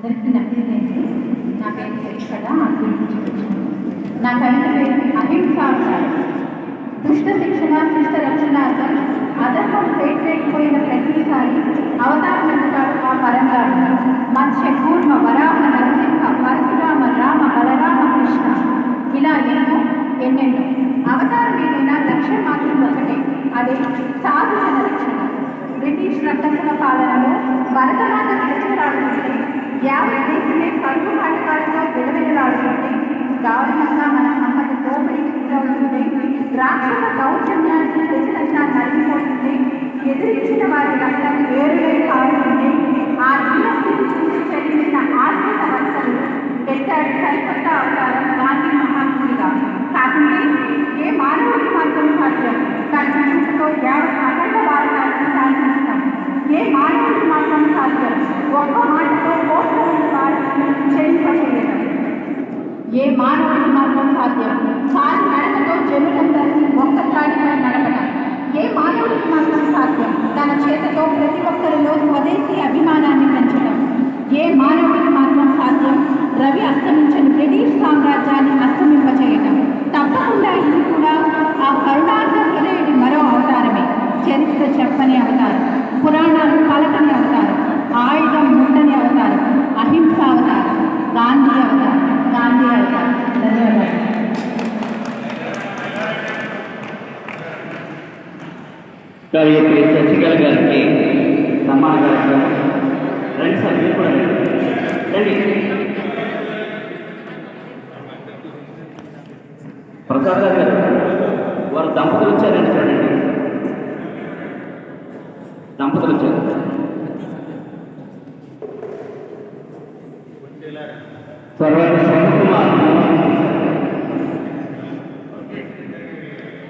అందరికీ నమస్తే నా పేరు శిక్షణ గురించి నా కవిత పేరు అహింసావతారం దుష్ట శిక్షణ శిష్ట రక్షణార్థం అధర్మం పేటరేకపోయిన ప్రతిసారి అవతారం అవతారమెత్తుతాడు ఆ పరంగాడు మత్స్య కూర్మ వరాహ నరసింహ పరశురామ రామ బలరామ కృష్ణ. ఇలా ఎన్నో ఎన్నెన్నో. అవతారం ఏదైనా లక్ష్యం మాత్రం ఒకటే. అదే సాధుజన రక్షణ. బ్రిటిష్ రక్తముల పాలనలో భరతమాత విరచరాడుతుంటే యావత్ దేశమే కరువు కాటకాలతో విలవిలలాడుతుంటే దారుణంగా మనం అంతకు దోపిడీ గురవుతుంటే రాక్షస దౌర్జన్యానికి ప్రజలంతా నలిగిపోతుంది ఎదిరించిన వారి రక్తం ఏరులై కారుతుంటే ఆ దీన స్థితి చూసి చదివిన ఆర్థిక వలసలు పెట్టాడు సరికొత్త అవతారం గాంధీ మహాత్ముడిగా. కాకుండా ఏ మానవుడి మాత్రం సాధ్యం. తన చూపుతో యావత్ అఖండ భారతాలను సాధించడం ఏ మానవుడికి మాత్రం సాధ్యం. ఒక్క ఏ మానవుడి మాత్రం సాధ్యం. సారి నడకతో జనులందరినీ ఒక్క త్రాడిపై నడపడం. ఏ మానవుడికి మాత్రం సాధ్యం. తన చేతతో ప్రతి ఒక్కరిలో స్వదేశీ అభిమానాన్ని పెంచడం. ఏ మానవుడికి మాత్రం సాధ్యం రవి అస్తమించని బ్రిటిష్ సామ్రాజ్యాన్ని అస్తమింపచేయటం తప్పకుండా ఇది కూడా ఆ కరుణార్థ హృదయుడి మరో అవతారమే చరిత్ర చెప్పని అవతారం పురాణాలు పలకని అవతారం ఆయుధం ముట్టని అవతారం అహింస అవతారం గాంధీ అవతారం గాంధీ అవతారం ధన్యవాదాలు గారి యొక్క శశికళ గారికి సమ్మాన కార్యక్రమం రండి సార్ మీరు కూడా రండి. ప్రసాద్ గారు గారు వారు దంపతులు వచ్చారండి చూడండి. దంపతులు వచ్చారు. తర్వాత శరత్కుమార్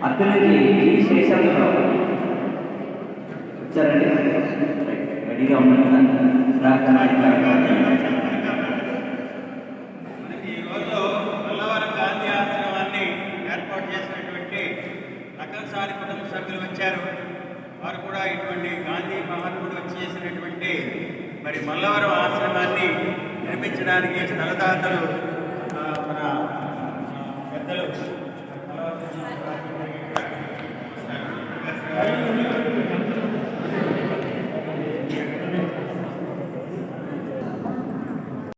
అతనికి జి శేషాద్రరావు వచ్చారండి రెడీగా ఉన్నాను మనకి ఈరోజు మల్లవరం గాంధీ ఆశ్రమాన్ని ఏర్పాటు చేసినటువంటి రకరసారి కుటుంబ సభ్యులు వచ్చారు. వారు కూడా ఇటువంటి గాంధీ మహాత్ముడు వచ్చి చేసినటువంటి మరి మల్లవరం ఆశ్రమాన్ని నిర్మించడానికి స్థలదాతలు